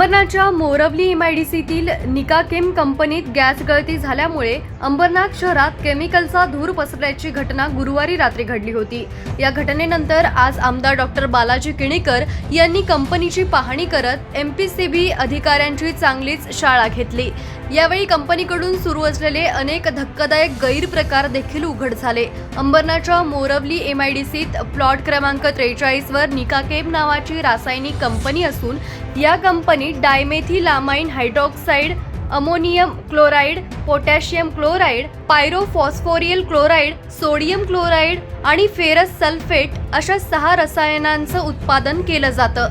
अंबरनाथच्या मोरवली एमआयडीसीतील निकाकेम कंपनीत गॅस गळती झाल्यामुळे अंबरनाथ शहरात केमिकलचा धूर पसरल्याची घटना गुरुवारी रात्री घडली होती. या घटनेनंतर आज आमदार डॉक्टर बालाजी किणीकर यांनी कंपनीची पाहणी करत एम पी सी बी अधिकाऱ्यांची चांगलीच शाळा घेतली. यावेळी कंपनीकडून सुरू असलेले अनेक धक्कादायक गैरप्रकार देखील उघड झाले. अंबरनाथच्या मोरवली एम आय डी सीत प्लॉट क्रमांक त्रेचाळीस वर निकाकेम नावाची रासायनिक कंपनी असून या कंपनीत dimethylamine hydroxide ammonium chloride potassium chloride pyrophosphoryl chloride sodium chloride आणि फेरस सल्फेट अशा सहा रसायनांचं उत्पादन केलं जातं.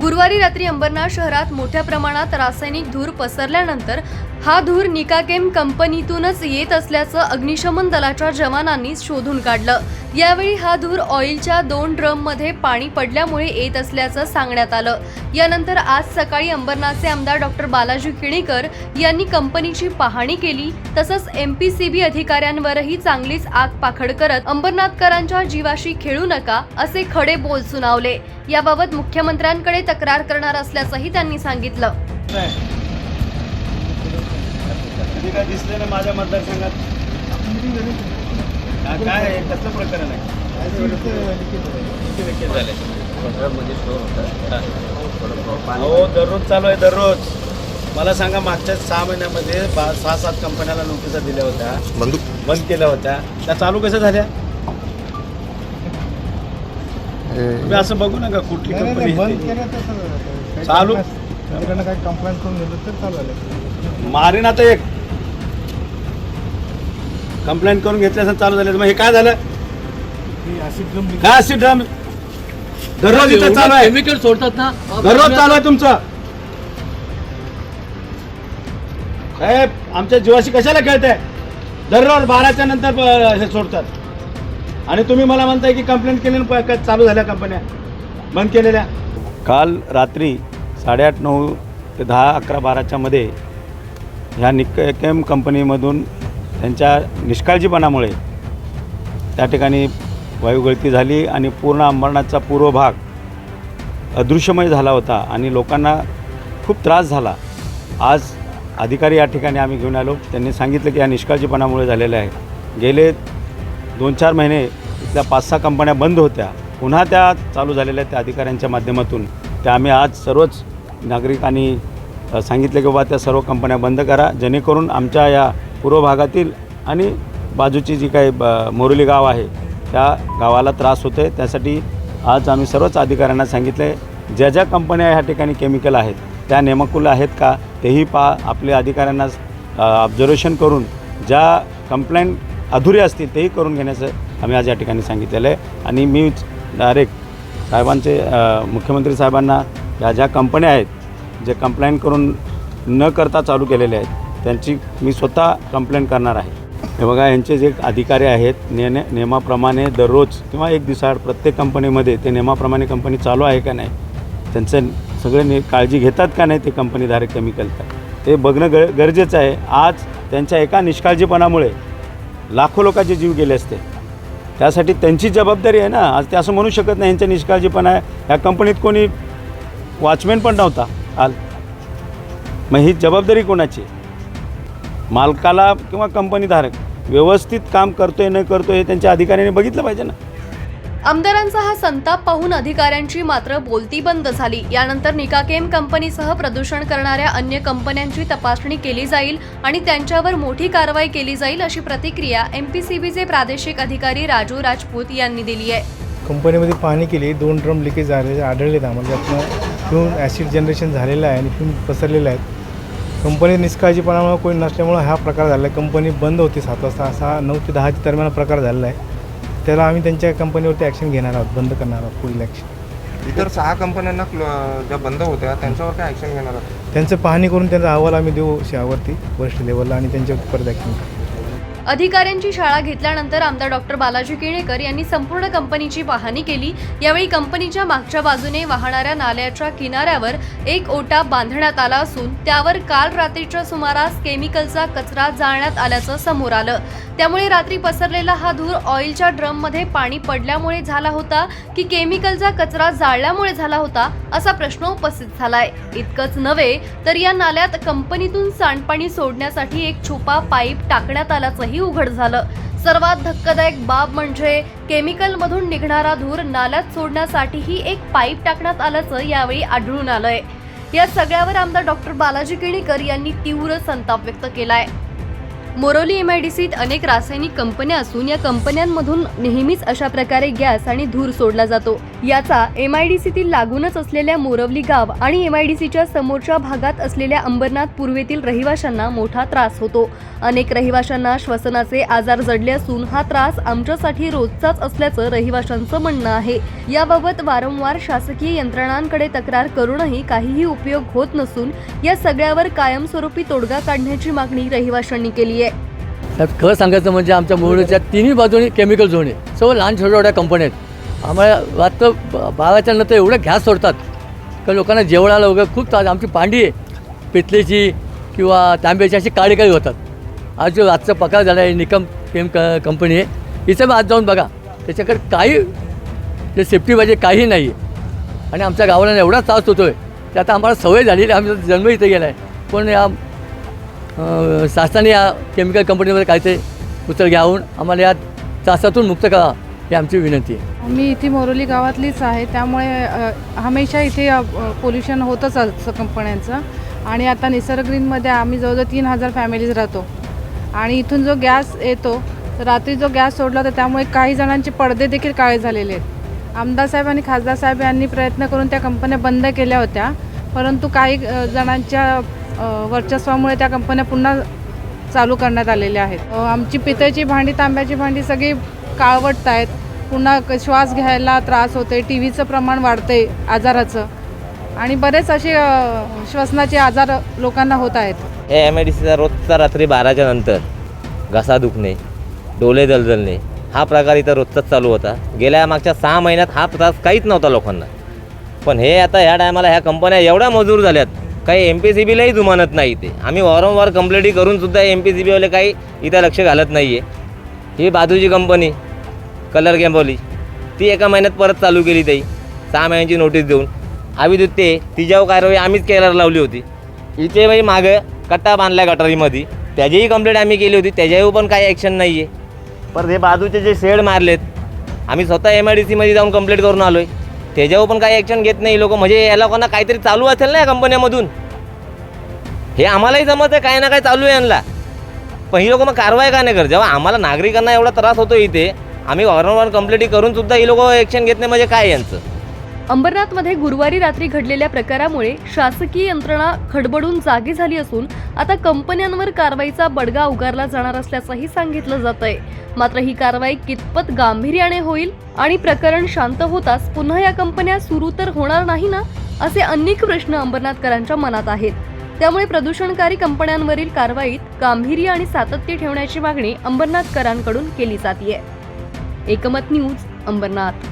गुरुवारी रात्री अंबरनाथ शहरात मोठ्या प्रमाणात रासायनिक धूर पसरल्यानंतर हा धूर निकाकेम कंपनीतूनच येत असल्याचं अग्निशमन दलाच्या जवानांनी शोधून काढलं. यावेळी हा धूर ऑइलच्या दोन ड्रममध्ये पाणी पडल्यामुळे येत असल्याचं सांगण्यात आलं. यानंतर आज सकाळी अंबरनाथचे आमदार डॉक्टर बालाजी किणीकर यांनी कंपनीची पाहणी केली. तसंच एम पी सी बी अधिकाऱ्यांवरही चांगलीच आग पाखड करत अंबरनाथकरांच्या जीवाशी खेळू नका असे खडे बोल सुनावले. याबाबत मुख्यमंत्र्यांकडे तक्रार करणार असल्याचंही त्यांनी सांगितलं. कधी काय दिसले ना माझ्या मतदारसंघात. हा, काय आहे? कसलं प्रकरण आहे? हो दररोज चालू आहे दररोज. मला सांगा मागच्या सहा महिन्यामध्ये बा- सहा सात कंपन्याला नोटिसा दिल्या होत्या. बंदूक बंद केल्या होत्या. त्या चालू कशा झाल्या? तुम्ही असं बघू नका कुठली कंपनी चालू? काही कंप्लेंट करून दिलं तर चालू. मारीन आता एक. कंप्लेंट करून घेतल्याचं चालू झालं मग हे काय झालं? काय अशी ड्रम दररोज इथं चालू आहे. केमिकल सोडतात ना? दररोज चालू आहे तुमचं. साहेब आमच्या जीवाशी कशाला खेळताय? दररोज बाराच्या नंतर ब- हे सोडतात. आणि तुम्ही मला म्हणताय की कंप्लेंट केली आणि प- क- चालू झाल्या कंपन्या बंद केलेल्या. काल रात्री साडेआठ नऊ ते दहा अकरा बाराच्या मध्ये ह्या निकेम कंपनीमधून त्यांच्या निष्काळजीपणामुळे त्या ठिकाणी वायुगळती झाली आणि पूर्ण अंबरनाथचा पूर्व भाग अदृश्यमय झाला होता आणि लोकांना खूप त्रास झाला. आज अधिकारी या ठिकाणी आम्ही घेऊन आलो. त्यांनी सांगितलं की या निष्काळजीपणामुळे झालेलं आहे. गेले दोन चार महिने इथल्या पाच सहा कंपन्या बंद होत्या. पुन्हा त्या चालू झालेल्या त्या अधिकाऱ्यांच्या माध्यमातून. त्या आम्ही आज सर्वच नागरिकांनी सांगितलं की बाबा त्या सर्व कंपन्या बंद करा. जेणेकरून आमच्या या पूर्व भागातील आणि बाजूची जी काही ब- मोरोली गाव आहे त्या गावाला त्रास होते त्यासाठी आज आम्ही सर्वच अधिकाऱ्यांना सांगितलं आहे ज्या ज्या कंपन्या ह्या ठिकाणी केमिकल आहेत त्या नेमकुल आहेत का तेही पा आपल्या अधिकाऱ्यांना ऑब्झर्वेशन करून ज्या कंप्लेंट अधुरे असतील तेही करून घेण्याचं आम्ही आज या ठिकाणी सांगितलेलं आहे. आणि मी डायरेक्ट साहेबांचे मुख्यमंत्री साहेबांना या ज्या कंपन्या आहेत जे कंप्लेंट करून न करता चालू केलेले आहेत त्यांची मी स्वतः कंप्लेंट करणार आहे. हे बघा यांचे जे अधिकारी आहेत ने नियमाप्रमाणे दररोज किंवा एक दिवसाआड प्रत्येक कंपनीमध्ये ते नियमाप्रमाणे कंपनी चालू आहे का नाही त्यांचं सगळे नि काळजी घेतात का नाही ते कंपनीधारक केमिकलचा ते बघणं ग गरजेचं आहे. आज त्यांच्या एका निष्काळजीपणामुळे लाखो लोकांचे जीव गेले असते. त्यासाठी त्यांची जबाबदारी आहे ना. आज ते असं म्हणू शकत नाही यांच्या निष्काळजीपणा आहे. ह्या कंपनीत कोणी वॉचमॅन पण नव्हता काल मग ही जबाबदारी कोणाची मालकाला किंवा कंपनीधारक व्यवस्थित काम करतोय न करतोय हे त्यांच्या अधिकाऱ्यांनी बघितलं पाहिजे ना. आमदारांचा हा संताप पाहून अधिकाऱ्यांची मात्र बोलती बंद झाली. यानंतर निकाकेम कंपनीसह प्रदूषण करणाऱ्या अन्य कंपन्यांची तपासणी केली जाईल आणि त्यांच्यावर मोठी कारवाई केली जाईल अशी प्रतिक्रिया एमपीसीबीचे प्रादेशिक अधिकारी राजू राजपूत यांनी दिली आहे. कंपनीमध्ये पाहणी केली दोन ड्रम लिकेज झालेले आढळलेत आम्हाला. त्यातनं फ्यूम ॲसिड जनरेशन झालेलं आहे आणि फ्यूम पसरलेलं आहे. कंपनी निष्काळजीपणामुळे कोणी नसल्यामुळं हा प्रकार झाला आहे. कंपनी बंद होती सात वाजता. असा नऊ ते दहाच्या दरम्यान प्रकार झालेला आहे. त्याला आम्ही त्यांच्या कंपनीवरती ॲक्शन घेणार आहोत बंद करणार आहोत पुढील ॲक्शन इतर सहा कंपन्यांना क्लो- ज्या बंद होत्या त्यांच्यावर काय ॲक्शन घेणार आहात? त्यांचं पाहणी करून त्यांचा अहवाल आम्ही देऊ शावरती वरिष्ठ लेवलला आणि त्यांच्यावरती परत ॲक्शन अधिकाऱ्यांची शाळा घेतल्यानंतर आमदार डॉक्टर बालाजी केणेकर यांनी संपूर्ण कंपनीची पाहणी केली. यावेळी कंपनीच्या मागच्या बाजूने वाहणाऱ्या नाल्याच्या किनाऱ्यावर एक ओटा बांधण्यात आला असून त्यावर काल रात्रीच्या सुमारास केमिकलचा कचरा जाळण्यात आल्याचं समोर आलं. त्यामुळे रात्री पसरलेला हा धूर ऑइलच्या ड्रममध्ये पाणी पडल्यामुळे झाला होता की केमिकलचा कचरा जाळल्यामुळे झाला होता असा प्रश्न उपस्थित झालाय. इतकंच नव्हे तर या नाल्यात कंपनीतून सांडपाणी सोडण्यासाठी एक छोपा पाईप टाकण्यात आल्याचंही उघड झालं. सर्वात धक्कादायक बाब म्हणजे केमिकलमधून निघणारा धूर नाल्यात सोडण्यासाठीही एक पाईप टाकण्यात आल्याचं यावेळी आढळून आलंय. या सगळ्यावर आमदार डॉक्टर बालाजी केणेकर यांनी तीव्र संताप व्यक्त केलाय. मोरोली सीत अनेक रासायनिक कंपन्या असून या कंपन्यांमधून नेहमीच अशा प्रकारे गॅस आणि धूर सोडला जातो. याचा एम आय डी सीतील लागूनच असलेल्या मोरवली गाव आणि एम आय डी सीच्या समोरच्या भागात असलेल्या अंबरनाथ पूर्वेतील रहिवाशांना मोठा त्रास होतो. अनेक रहिवाशांना श्वसनाचे आजार जडले असून हा त्रास आमच्यासाठी रोजचाच असल्याचं रहिवाशांचं म्हणणं आहे. याबाबत वारंवार शासकीय यंत्रणांकडे तक्रार करूनही काहीही उपयोग होत नसून या सगळ्यावर कायमस्वरूपी तोडगा काढण्याची मागणी रहिवाशांनी केली आहे. साहेब खरं सांगायचं म्हणजे आमच्या मुंबईच्या तिन्ही बाजूनी केमिकल झोन आहे. सर्व लहान छोट्या छोट्या कंपन्या आहेत. आम्हाला वाटतं ब- बाराच्या नंतर एवढं गॅस सोडतात. का लोकांना जेवणाला वगैरे खूप त्रास आमची पांडी आहे. पितलेची किंवा तांब्याची अशी काळी काळी होतात. आज जो आजचा पकार झाला आहे निकम केम क कंपनी आहे इथं मग आज जाऊन बघा. त्याच्याकडे काही जे सेफ्टी पाहिजे काही नाही आहे आणि आमच्या गावाला एवढा त्रास होतो आहे ते आता आम्हाला सवय झालेली आमचा जन्म इथे गेला आहे पण या शासनाने या केमिकल कंपनीमध्ये काहीतरी उचल घ्यावून आम्हाला या त्रासातून मुक्त करा ही आमची विनंती आहे. मी इथे मोरोली गावातलीच आहे त्यामुळे हमेशा इथे पोल्युशन होतच असतं कंपन्यांचं. आणि आता निसर्ग ग्रीनमध्ये आम्ही जवळजवळ तीन हजार फॅमिलीज राहतो. आणि इथून जो गॅस येतो तर रात्री जो गॅस सोडला तर त्यामुळे काही जणांचे पडदे देखील काळे झालेले आहेत. आमदार साहेब आणि खासदार साहेब यांनी प्रयत्न करून त्या कंपन्या बंद केल्या होत्या. परंतु काही जणांच्या वर्चस्वामुळे त्या कंपन्या पुन्हा चालू करण्यात आलेल्या आहेत. आमची पितळची भांडी तांब्याची भांडी सगळी काळवटत आहेत. पुन्हा श्वास घ्यायला त्रास होते टी व्हीचं प्रमाण वाढते आजाराचं. आणि बरेच असे श्वसनाचे आजार लोकांना होत आहेत. हे एम आय डी सीचा रोजचा रात्री बाराच्या नंतर घसा दुखणे डोले दलदलणे हा प्रकार इथं रोजचाच चालू होता. गेल्या मागच्या सहा महिन्यात हा त्रास काहीच नव्हता लोकांना. पण हे आता ह्या टायमाला ह्या कंपन्या एवढ्या मजूर झाल्यात काही एम पी सी बीलाही जुमानत नाही ते. आम्ही वारंवार कंप्लेंटी करूनसुद्धा एम पी सी बीवाले काही इथं लक्ष घालत नाही आहे ही बाजूची कंपनी कलर गॅम्बोली ती एका महिन्यात परत चालू केली ताई. सहा महिन्यांची नोटीस देऊन. आम्ही दुत्ते तिच्यावर कारवाई आम्हीच केल्यावर लावली होती. इथे बाई मागं कट्टा बांधला गटारीमध्ये. त्याचीही कंप्लेंट आम्ही केली होती त्याच्यावर पण काही ॲक्शन नाही आहे परत हे बाजूचे जे शेड मारलेत आम्ही स्वतः एम आय डी सीमध्ये जाऊन कंप्लेंट करून आलो आहे त्याच्यावर पण काही ॲक्शन घेत नाही लोक. म्हणजे या लोकांना काहीतरी चालू असेल ना या कंपन्यामधून. हे आम्हालाही जमत आहे काही ना काही चालू आहे यांना. पण ही लोक मग कारवाई का नाही करत? जेव्हा आम्हाला नागरिकांना एवढा त्रास होतो इथे आम्ही वारंवार कंप्लेंटी करून सुद्धा ही लोक ॲक्शन घेत नाही. म्हणजे काय यांचं? अंबरनाथमध्ये गुरुवारी रात्री घडलेल्या प्रकारामुळे शासकीय यंत्रणा खडबडून जागी झाली असून आता कंपन्यांवर कारवाईचा बडगा उगारला जाणार असल्याचंही सांगितलं जात आहे मात्र ही कारवाई कितपत गांभीर्याने होईल आणि प्रकरण शांत होताच पुन्हा या कंपन्या सुरू तर होणार नाही ना असे अनेक प्रश्न अंबरनाथकरांच्या मनात आहेत. त्यामुळे प्रदूषणकारी कंपन्यांवरील कारवाईत गांभीर्य आणि सातत्य ठेवण्याची मागणी अंबरनाथकरांकडून केली जाते एकमत न्यूज अंबरनाथ.